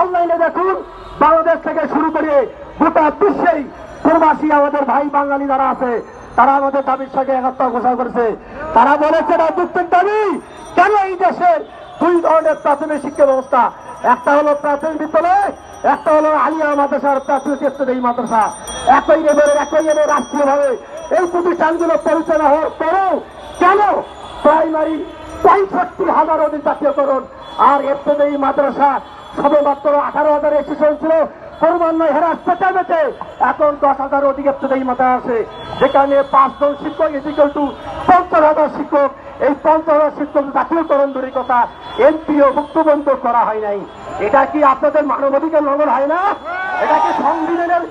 অনলাইনে দেখুন, বাংলাদেশ থেকে শুরু করে গোটা বিশ্বেই প্রবাসী আমাদের ভাই বাঙালি যারা আছে, তারা আমাদের দাবির সঙ্গে একাত্তর ঘোষণা করেছে। তারা বলেছে রাজযুক্তের দাবি, কেন এই দেশের দুই ধরনের প্রাথমিক শিক্ষা ব্যবস্থা? একটা হলো প্রাথমিক বিদ্যালয়, একটা হলো আলিয়া মাদ্রাসার প্রাথমিক এই মাদ্রাসা। একই লেভেলের, একই লেভেল রাষ্ট্রীয়ভাবে এই প্রতিষ্ঠানগুলো পরিচালনা হওয়ার পরেও কেন প্রাইমারি পঁয়ষট্টি হাজার অধিক জাতীয়করণ আর এই মাদ্রাসা সবে মাত্র আঠারো হাজার শিশু ছিল। ক্রমান্বয়ে হেরাস পেতে এখন দশ হাজার অধিক এই মাথায় আছে যেখানে পাঁচজন শিক্ষক ইজিক্যাল টু পঞ্চাশ হাজার শিক্ষক। এই পঞ্চাশ হাজার শিক্ষক জাতীয়করণ দূরের কথা। এমপিও মুক্তবন্ধ করা হয় নাই। এটা কি আপনাদের মানবাধিকার লঙ্ঘন হয় না? এটা কি সংবিধানের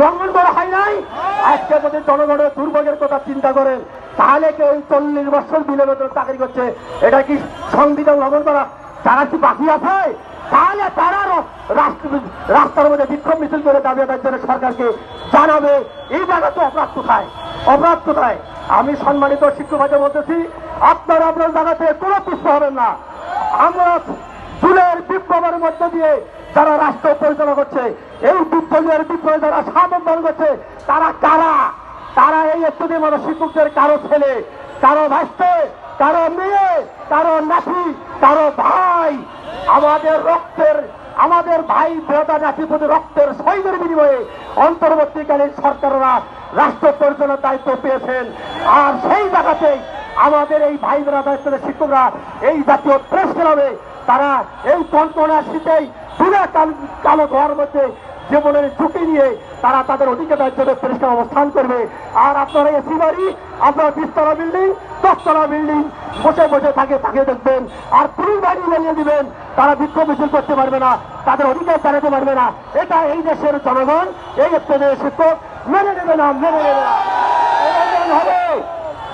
লঙ্ঘন করা হয় নাই? আজকে যদি জনগণের দুর্ভোগের কথা চিন্তা করেন, তাহলে কেউ চল্লিশ বছর বিলের চাকরি করছে? এটা কি সংবিধান লঙ্ঘন করা? তারা কি বাকি আছে? তাহলে তারা রাস্তার মধ্যে বিক্ষোভ মিছিল করে দাবি আদায়ের জন্য সরকারকে জানাবে। এই জায়গা তো অপরাধ কোথায়? অপরাধ কোথায়? আমি সম্মানিত শিক্ষক ভাইদের বলতেছি, আপনারা আপনার জায়গা থেকে কোনো পিছু হবেন না। আমরা চুলের বিপ্লবের মধ্য দিয়ে যারা রাষ্ট্র পরিচালনা করছে, এই বিপ্লবের বিপ্লবে যারা সাবধান করছে, তারা কারা? তারা এই একটু মানে শিক্ষকদের কারও ছেলে, কারও ভাইস্তে, কারও মেয়ে, কারও নাতি, কারও ভাই আমাদের রক্তের, আমাদের ভাই বেদা জাতি প্রতি রক্তের শহীদের বিনিময়ে অন্তর্বর্তীকালীন সরকাররা রাষ্ট্র পরিচালনার দায়িত্ব পেয়েছেন। আর সেই জায়গাতেই আমাদের এই ভাই বেড়া দায়িত্ব শিক্ষকরা এই জাতীয় প্রেস ক্লাবে তারা এই কল্পনা শীতেই পুরা কালো ঘর মধ্যে জীবনের ঝুঁকি নিয়ে তারা তাদের অধিকার জন্য পরিষ্কার অবস্থান করবে। আর আপনারা এসি বাড়ি, আপনারা বিশতলা বিল্ডিং, দশতলা বিল্ডিং, বসে বসে থাকে থাকে দেখবেন। আর পুলিশ বাড়ি জ্বালিয়ে দিবেন। তারা বিক্ষোভ মিছিল করতে পারবে না, তাদের অধিকার জানাতে পারবে না। এটা এই দেশের জনগণ, এই স্টেজের শিক্ষক মেনে নেবে না, মেনে নেবে না। হবে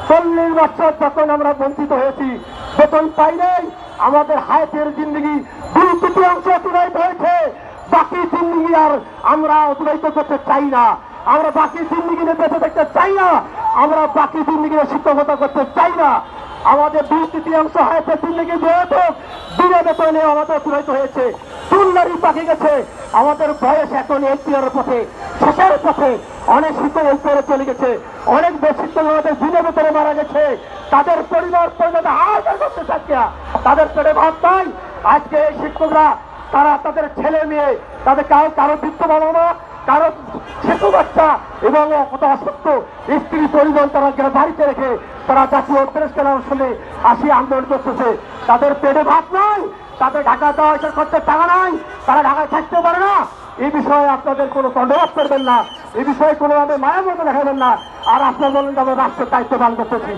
চল্লিশ বছর যখন আমরা বঞ্চিত হয়েছি, বেতন পাই নাই, আমাদের হায়াতের জিন্দগি দুই তৃতীয়াংশ অতিবাহিত হয়েছে। বাকি জিন্দগি আর আমরা অতিবাহিত করতে চাই না। আমরা বাকি জিন্দগি বেঁচে থাকতে চাই না। আমরা বাকি জিন্দগি শিক্ষকতা করতে চাই না। আমাদের দুই তৃতীয়াংশ হায়াতের জিন্দগি যেহেতু বিনা বেতনে আমাদের অতিবাহিত হয়েছে। চুল্লারি পাকে গেছে। আমাদের বয়স এখন এলপিআর পথে, শেষের পথে অনেক শিক্ষক এলপিআর চলে গেছে। অনেক শিক্ষক আমাদের বিনা বেতনে মারা গেছে। তাদের পরিবার পরিবার হাজার করতে চাচ্ছে তাদের পেটে ভাত নাই। আজকে এই শিক্ষকরা তারা তাদের ছেলে মেয়ে, তাদের কারও কারও বৃত্ত বাবা কারও শিশু বাচ্চা এবং কত অসুস্থ স্ত্রী পরিজন তারা বাড়িতে রেখে তারা জাতীয় প্রেস কেনার শুনে আসি আন্দোলন করতেছে। তাদের পেটে ভাত নাই, তাদের ঢাকা দেওয়া খরচের টাকা নাই, তারা ঢাকায় থাকতে পারে না। এই বিষয়ে আপনাদের কোনো তন্ডবাদ করবেন না, এই বিষয়ে কোনোভাবে মায়ের মতো দেখাবেন না। আর আপনার বলেন আমরা রাষ্ট্রের দায়িত্ব পালন করতেছি।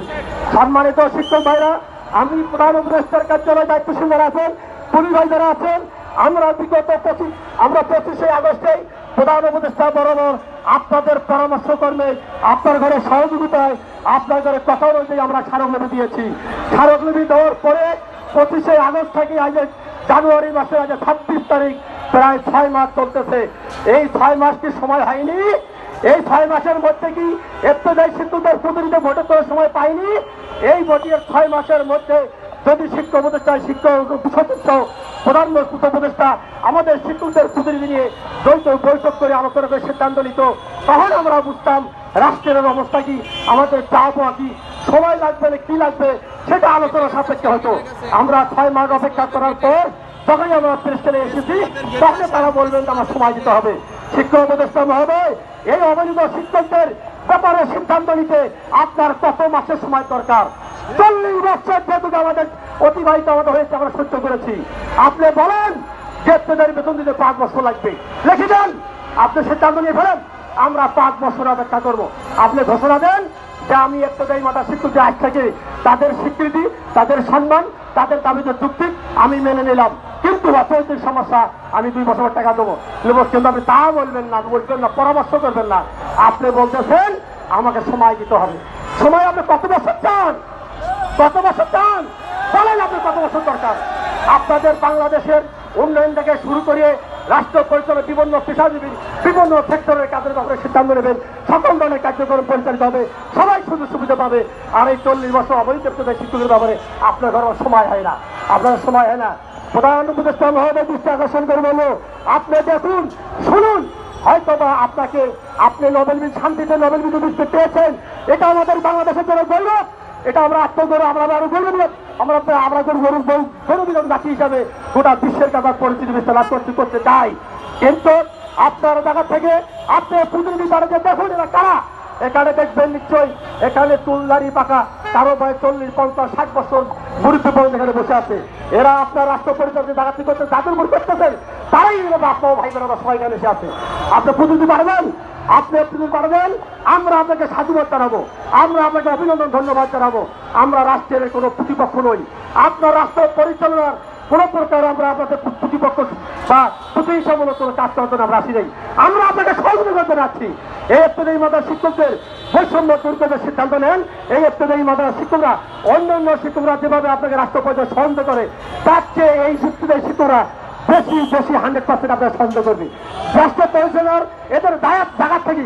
সম্মানিত শিক্ষক ভাইরা, আমি প্রধান উপদেষ্টার কার্যালয়ে দায়িত্বশীল যারা আছেন, পুলিশ ভাই যারা আছেন আমরা বিগত পঁচিশ আমরা পঁচিশে আগস্টে প্রধান উপদেষ্টা বরাবর আপনাদের পরামর্শ কর্মে আপনার ঘরে সহযোগিতায় আপনার ঘরে কথা অনুযায়ী আমরা স্মারকলিপি দিয়েছি। স্মারকলিপি দেওয়ার পরে পঁচিশে আগস্ট থেকে আজ জানুয়ারি মাসের আজ ছাব্বিশ তারিখ প্রায় ছয় মাস চলতেছে। এই ছয় মাস কি সময় হয়নি? এই ছয় মাসের মধ্যে কি এত্তদায়ী সিন্ধুদের প্রতিনিধি ভোটে করার সময় পাইনি? এই ভোটের ছয় মাসের মধ্যে যদি শিক্ষক উপদেষ্টা শিক্ষক সচিব প্রধান উপদেষ্টা আমাদের শিক্ষকদের প্রতিনিধি নিয়ে দ্বৈত বৈঠক করে আলোচনা করে সিদ্ধান্ত নিত তখন আমরা বুঝতাম রাষ্ট্রের অবস্থা কি, আমাদের চাওয়া কি, সময় লাগবে না, কি লাগবে, সেটা আলোচনা সাপেক্ষে হতো। আমরা ছয় মাস অপেক্ষা করার পর যখনই আমরা প্রেসিডেন্টে এসেছি তখন তারা বলবেন আমার সময় দিতে হবে। শিক্ষক উপদেষ্টা মহোদয়, এই অবৈধ শিক্ষকদের ব্যাপারে সিদ্ধান্ত নিতে আপনার কত মাসের সময় দরকার? চল্লিশ বছর আমাদের অতিবাহিত আমাদের হয়েছে, আমরা সহ্য করেছি। আপনি বলেন আপনাদের বেতন দিতে পাঁচ বছর লাগবে। লিখে দেন। আপনি সিদ্ধান্ত নিয়ে ফেলেন, আমরা পাঁচ বছর অপেক্ষা করব। আপনি ঘোষণা দেন যে আমি একটাই মাতা শিক্ষকদের আজ থেকে তাদের স্বীকৃতি, তাদের সম্মান, তাদের দাবিতে যুক্তি, আমি মেনে নিলাম। কিন্তু অর্থনৈতিক সমস্যা, আমি দুই বছর টাকা দেবো। কিন্তু আপনি তা বলবেন না বলবেন না, পরামর্শ করবেন না। আপনি বলতেছেন, আমাকে সময় দিতে হবে। সময় আপনি কত বছর চান? কত বছর চান। বলেন আপনি কত বছর দরকার। আপনাদের বাংলাদেশের উন্নয়ন থেকে শুরু করে রাষ্ট্র পরিচালনা বিভিন্ন পেশাজীবী, বিভিন্ন সেক্টরের কাজের ব্যাপারে সিদ্ধান্ত নেবেন। সকল ধরনের কার্যক্রম পরিচালিত হবে। সবাই সুযোগ সুবিধা পাবে। আর এই চল্লিশ বছর অবৈধ শিক্ষকের ব্যাপারে আপনার ঘরে সময় হয় না। আপনার সময় হয় না। প্রধান উপদেষ্টা মহোদয় দৃষ্টি আকর্ষণ করে বলল, আপনি দেখুন, শুনুন। হয়তো বা আপনাকে আপনি নোবেল শান্তিতে নোবেল বিল দিতে পেয়েছেন। এটা আমাদের বাংলাদেশের জন্য গৌরব। এটা আমরা আত্মগৌরব, আমরা আরও গৌরব আমরা আমরা গৌরব গৌরব জাতি হিসাবে গোটা বিশ্বের কাছে পরিচিতি বিস্তার লাভ করতে করতে চাই। কিন্তু আপনার জায়গা থেকে আপনি প্রতিনিধি তারা যে দেখুন এরা কারা, এখানে দেখবেন নিশ্চয়ই, এখানে চুলদারি পাকা, কারও বয়স চল্লিশ, পঞ্চাশ, ষাট বছর মুরব্বী পর্যন্ত এখানে বসে আছে। এরা আপনার রাষ্ট্র পরিচর্যা জাগাতি করতে যাদের উপর করতেছেন, তারাই আপনার ভাই বোনেরা সবাই এখানে এসে আছে। আপনি প্রতিনিধি পারবেন আপনি প্রতিনিধি পারবেন আমরা আপনাকে সাধুবাদ জানাব, আমরা আপনাকে অভিনন্দন, ধন্যবাদ জানাব। আমরা রাষ্ট্রের কোনো প্রতিপক্ষ নই। আপনার রাষ্ট্র পরিচালনার কোন প্রকার আমরা আপনাদের প্রতিপক্ষ বা প্রতিহিংসামূলক কোনো কাজ করার জন্য আমরা আসি নাই। আমরা আপনাকে সহযোগিতা জানাচ্ছি এই এপ্রিল মাদার শিক্ষকদের বৈষম্য দূর সিদ্ধান্ত নেন। এই এপ্রিল মাদার শিক্ষকরা, অন্যান্য শিক্ষকরা যেভাবে আপনাকে রাষ্ট্র পর্যায়ে সন্দেহ করে, তার চেয়ে এই শিক্ষকদের শিক্ষকরা বেশি বেশি হান্ড্রেড পার্সেন্ট আপনার সন্দেহ করবি রাষ্ট্র পরিচালনার এদের দায়াত জায়গা থেকে